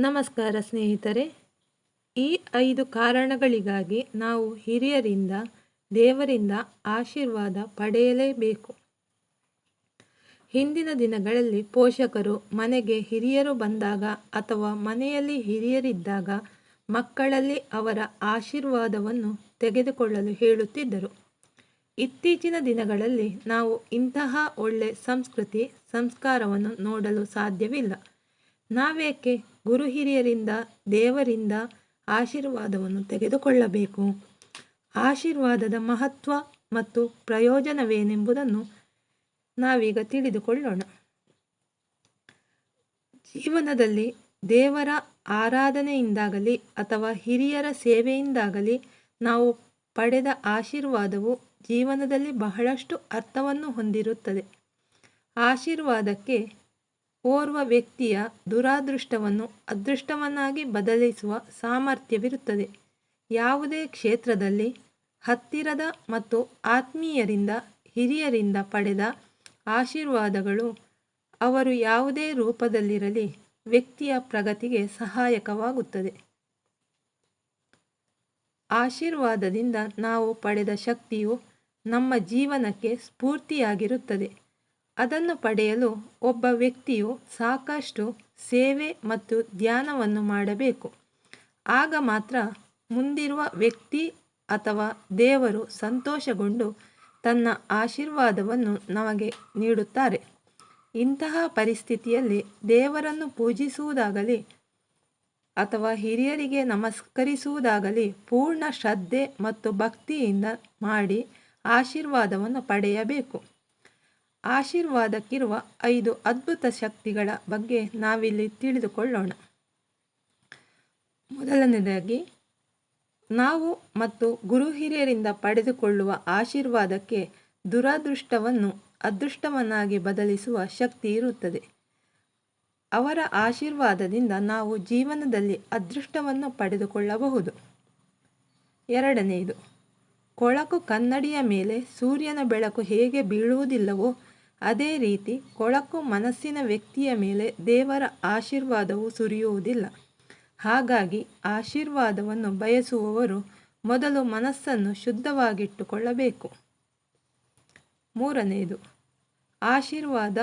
ನಮಸ್ಕಾರ ಸ್ನೇಹಿತರೆ. ಈ ಐದು ಕಾರಣಗಳಿಗಾಗಿ ನಾವು ಹಿರಿಯರಿಂದ, ದೇವರಿಂದ ಆಶೀರ್ವಾದ ಪಡೆಯಲೇಬೇಕು. ಹಿಂದಿನ ದಿನಗಳಲ್ಲಿ ಪೋಷಕರು ಮನೆಗೆ ಹಿರಿಯರು ಬಂದಾಗ ಅಥವಾ ಮನೆಯಲ್ಲಿ ಹಿರಿಯರಿದ್ದಾಗ ಮಕ್ಕಳಲ್ಲಿ ಅವರ ಆಶೀರ್ವಾದವನ್ನು ತೆಗೆದುಕೊಳ್ಳಲು ಹೇಳುತ್ತಿದ್ದರು. ಇತ್ತೀಚಿನ ದಿನಗಳಲ್ಲಿ ನಾವು ಇಂತಹ ಒಳ್ಳೆ ಸಂಸ್ಕೃತಿ, ಸಂಸ್ಕಾರವನ್ನು ನೋಡಲು ಸಾಧ್ಯವಿಲ್ಲ. ನಾವೇಕೆ ಗುರು ಹಿರಿಯರಿಂದ, ದೇವರಿಂದ ಆಶೀರ್ವಾದವನ್ನು ತೆಗೆದುಕೊಳ್ಳಬೇಕು? ಆಶೀರ್ವಾದದ ಮಹತ್ವ ಮತ್ತು ಪ್ರಯೋಜನವೇನೆಂಬುದನ್ನು ನಾವೀಗ ತಿಳಿದುಕೊಳ್ಳೋಣ. ಜೀವನದಲ್ಲಿ ದೇವರ ಆರಾಧನೆಯಿಂದಾಗಲಿ ಅಥವಾ ಹಿರಿಯರ ಸೇವೆಯಿಂದಾಗಲಿ ನಾವು ಪಡೆದ ಆಶೀರ್ವಾದವು ಜೀವನದಲ್ಲಿ ಬಹಳಷ್ಟು ಅರ್ಥವನ್ನು ಹೊಂದಿರುತ್ತದೆ. ಆಶೀರ್ವಾದಕ್ಕೆ ಓರ್ವ ವ್ಯಕ್ತಿಯ ದುರಾದೃಷ್ಟವನ್ನು ಅದೃಷ್ಟವನ್ನಾಗಿ ಬದಲಿಸುವ ಸಾಮರ್ಥ್ಯವಿರುತ್ತದೆ. ಯಾವುದೇ ಕ್ಷೇತ್ರದಲ್ಲಿ ಹತ್ತಿರದ ಮತ್ತು ಆತ್ಮೀಯರಿಂದ, ಹಿರಿಯರಿಂದ ಪಡೆದ ಆಶೀರ್ವಾದಗಳು ಅವರು ಯಾವುದೇ ರೂಪದಲ್ಲಿರಲಿ ವ್ಯಕ್ತಿಯ ಪ್ರಗತಿಗೆ ಸಹಾಯಕವಾಗುತ್ತದೆ. ಆಶೀರ್ವಾದದಿಂದ ನಾವು ಪಡೆದ ಶಕ್ತಿಯು ನಮ್ಮ ಜೀವನಕ್ಕೆ ಸ್ಫೂರ್ತಿಯಾಗಿರುತ್ತದೆ. ಅದನ್ನು ಪಡೆಯಲು ಒಬ್ಬ ವ್ಯಕ್ತಿಯು ಸಾಕಷ್ಟು ಸೇವೆ ಮತ್ತು ಧ್ಯಾನವನ್ನು ಮಾಡಬೇಕು. ಆಗ ಮಾತ್ರ ಮುಂದಿರುವ ವ್ಯಕ್ತಿ ಅಥವಾ ದೇವರು ಸಂತೋಷಗೊಂಡು ತನ್ನ ಆಶೀರ್ವಾದವನ್ನು ನಮಗೆ ನೀಡುತ್ತಾರೆ. ಇಂತಹ ಪರಿಸ್ಥಿತಿಯಲ್ಲಿ ದೇವರನ್ನು ಪೂಜಿಸುವುದಾಗಲಿ ಅಥವಾ ಹಿರಿಯರಿಗೆ ನಮಸ್ಕರಿಸುವುದಾಗಲಿ ಪೂರ್ಣ ಶ್ರದ್ಧೆ ಮತ್ತು ಭಕ್ತಿಯಿಂದ ಮಾಡಿ ಆಶೀರ್ವಾದವನ್ನು ಪಡೆಯಬೇಕು. ಆಶೀರ್ವಾದಕ್ಕಿರುವ ಐದು ಅದ್ಭುತ ಶಕ್ತಿಗಳ ಬಗ್ಗೆ ನಾವಿಲ್ಲಿ ತಿಳಿದುಕೊಳ್ಳೋಣ. ಮೊದಲನೇದಾಗಿ ನಾವು ಮತ್ತು ಗುರು ಹಿರಿಯರಿಂದ ಪಡೆದುಕೊಳ್ಳುವ ಆಶೀರ್ವಾದಕ್ಕೆ ದುರಾದೃಷ್ಟವನ್ನು, ಅದೃಷ್ಟವನ್ನಾಗಿ ಬದಲಿಸುವ ಶಕ್ತಿ ಇರುತ್ತದೆ. ಅವರ ಆಶೀರ್ವಾದದಿಂದ ನಾವು ಜೀವನದಲ್ಲಿ ಅದೃಷ್ಟವನ್ನು ಪಡೆದುಕೊಳ್ಳಬಹುದು. ಎರಡನೆಯದು, ಕೊಳಕು ಕನ್ನಡಿಯ ಮೇಲೆ ಸೂರ್ಯನ ಬೆಳಕು ಹೇಗೆ ಬೀಳುವುದಿಲ್ಲವೋ ಅದೇ ರೀತಿ ಕೊಳಕು ಮನಸ್ಸಿನ ವ್ಯಕ್ತಿಯ ಮೇಲೆ ದೇವರ ಆಶೀರ್ವಾದವು ಸುರಿಯುವುದಿಲ್ಲ. ಹಾಗಾಗಿ ಆಶೀರ್ವಾದವನ್ನು ಬಯಸುವವರು ಮೊದಲು ಮನಸ್ಸನ್ನು ಶುದ್ಧವಾಗಿಟ್ಟುಕೊಳ್ಳಬೇಕು. ಮೂರನೆಯದು ಆಶೀರ್ವಾದ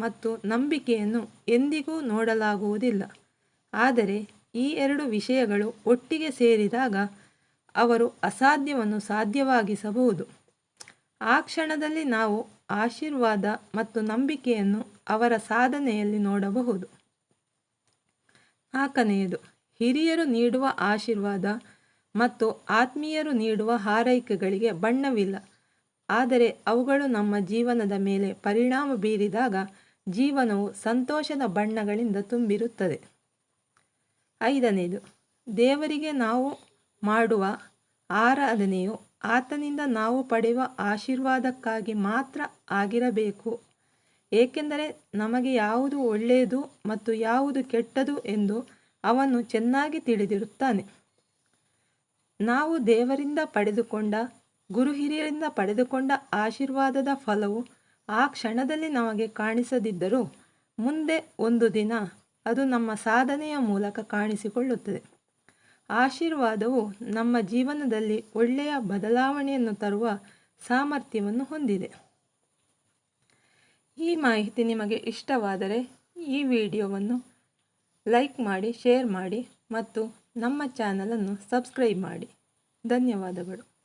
ಮತ್ತು ನಂಬಿಕೆಯನ್ನು ಎಂದಿಗೂ ನೋಡಲಾಗುವುದಿಲ್ಲ. ಆದರೆ ಈ ಎರಡು ವಿಷಯಗಳು ಒಟ್ಟಿಗೆ ಸೇರಿದಾಗ ಅವರು ಅಸಾಧ್ಯವನ್ನು ಸಾಧ್ಯವಾಗಿಸಬಹುದು. ಆ ಕ್ಷಣದಲ್ಲಿ ನಾವು ಆಶೀರ್ವಾದ ಮತ್ತು ನಂಬಿಕೆಯನ್ನು ಅವರ ಸಾಧನೆಯಲ್ಲಿ ನೋಡಬಹುದು. ನಾಲ್ಕನೆಯದು, ಹಿರಿಯರು ನೀಡುವ ಆಶೀರ್ವಾದ ಮತ್ತು ಆತ್ಮೀಯರು ನೀಡುವ ಹಾರೈಕೆಗಳಿಗೆ ಬಣ್ಣವಿಲ್ಲ. ಆದರೆ ಅವುಗಳು ನಮ್ಮ ಜೀವನದ ಮೇಲೆ ಪರಿಣಾಮ ಬೀರಿದಾಗ ಜೀವನವು ಸಂತೋಷದ ಬಣ್ಣಗಳಿಂದ ತುಂಬಿರುತ್ತದೆ. ಐದನೆಯದು, ದೇವರಿಗೆ ನಾವು ಮಾಡುವ ಆರಾಧನೆಯು ಆತನಿಂದ ನಾವು ಪಡೆಯುವ ಆಶೀರ್ವಾದಕ್ಕಾಗಿ ಮಾತ್ರ ಆಗಿರಬೇಕು. ಏಕೆಂದರೆ ನಮಗೆ ಯಾವುದು ಒಳ್ಳೆಯದು ಮತ್ತು ಯಾವುದು ಕೆಟ್ಟದು ಎಂದು ಅವನು ಚೆನ್ನಾಗಿ ತಿಳಿದಿರುತ್ತಾನೆ. ನಾವು ದೇವರಿಂದ ಪಡೆದುಕೊಂಡ ಗುರು ಹಿರಿಯರಿಂದ ಪಡೆದುಕೊಂಡ ಆಶೀರ್ವಾದದ ಫಲವು ಆ ಕ್ಷಣದಲ್ಲಿ ನಮಗೆ ಕಾಣಿಸದಿದ್ದರೂ ಮುಂದೆ ಒಂದು ದಿನ ಅದು ನಮ್ಮ ಸಾಧನೆಯ ಮೂಲಕ ಕಾಣಿಸಿಕೊಳ್ಳುತ್ತದೆ. ಆಶೀರ್ವಾದವು ನಮ್ಮ ಜೀವನದಲ್ಲಿ ಒಳ್ಳೆಯ ಬದಲಾವಣೆಯನ್ನು ತರುವ ಸಾಮರ್ಥ್ಯವನ್ನು ಹೊಂದಿದೆ. ಈ ಮಾಹಿತಿ ನಿಮಗೆ ಇಷ್ಟವಾದರೆ ಈ ವಿಡಿಯೋವನ್ನು ಲೈಕ್ ಮಾಡಿ, ಶೇರ್ ಮಾಡಿ ಮತ್ತು ನಮ್ಮ ಚಾನಲನ್ನು ಸಬ್ಸ್ಕ್ರೈಬ್ ಮಾಡಿ. ಧನ್ಯವಾದಗಳು.